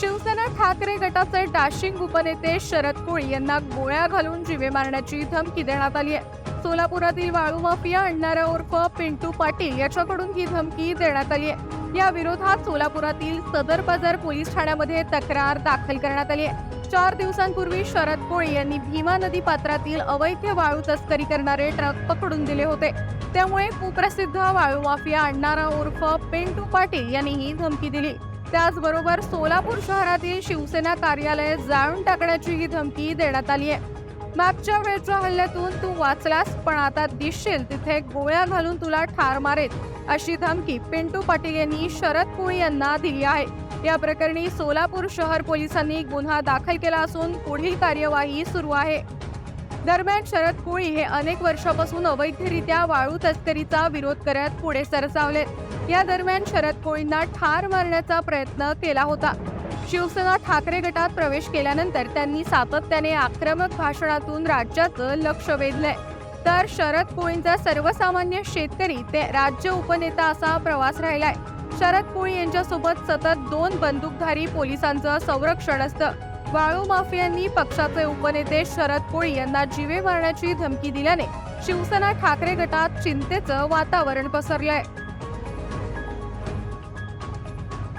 शिवसेना ठाकरे गटाचे डाशिंग उपनेते शरद कोळी यांना गोळ्या घालून जीवे मारण्याची धमकी देण्यात आली आहे. सोलापुरातील वाळू माफिया आणणारा उर्फ पिंटू पाटील याच्याकडून ही धमकी देण्यात आली आहे. या विरोधात सोलापुरातील सदर बाजार पोलीस ठाण्यामध्ये तक्रार दाखल करण्यात आली आहे. चार दिवसांपूर्वी शरद कोळी यांनी भीमा नदी पात्रातील अवैध वाळू तस्करी करणारे ट्रक पकडून दिले होते. त्यामुळे कुप्रसिद्ध वाळू माफिया आणणारा उर्फ पिंटू पाटील यांनी ही धमकी दिली. त्याचबरोबर सोलापूर शहरातील शिवसेना कार्यालय जाळून टाकण्याची ही धमकी देण्यात आली आहे. मागच्या वेळच्या हल्ल्यातून तू वाचलास पण आता दिसशील तिथे गोळ्या घालून तुला ठार मारेल अशी धमकी पिंटू पाटील यांनी शरद कोळी यांना दिली आहे. या प्रकरणी सोलापूर शहर पोलिसांनी गुन्हा दाखल केला असून पुढील कार्यवाही सुरू आहे. दरम्यान शरद कोळी हे अनेक वर्षापासून अवैधरित्या वाळू तस्करीचा विरोध करत पुढे सरसावले या दरम्यान शरद कोळींना ठार मारण्याचा प्रयत्न केला होता. शिवसेना ठाकरे गटात प्रवेश केल्यानंतर त्यांनी सातत्याने आक्रमक भाषणातून राज्याचं लक्ष वेधलंय. तर शरद कोळींचा सर्वसामान्य शेतकरी ते राज्य उपनेता असा प्रवास राहिलाय. शरद कोळी यांच्यासोबत सतत दोन बंदूकधारी पोलिसांचं संरक्षण असतं. वाळू माफियांनी पक्षाचे उपनेते शरद कोळी यांना जीवे मारण्याची धमकी दिल्याने शिवसेना ठाकरे गटात चिंतेचं वातावरण पसरलंय.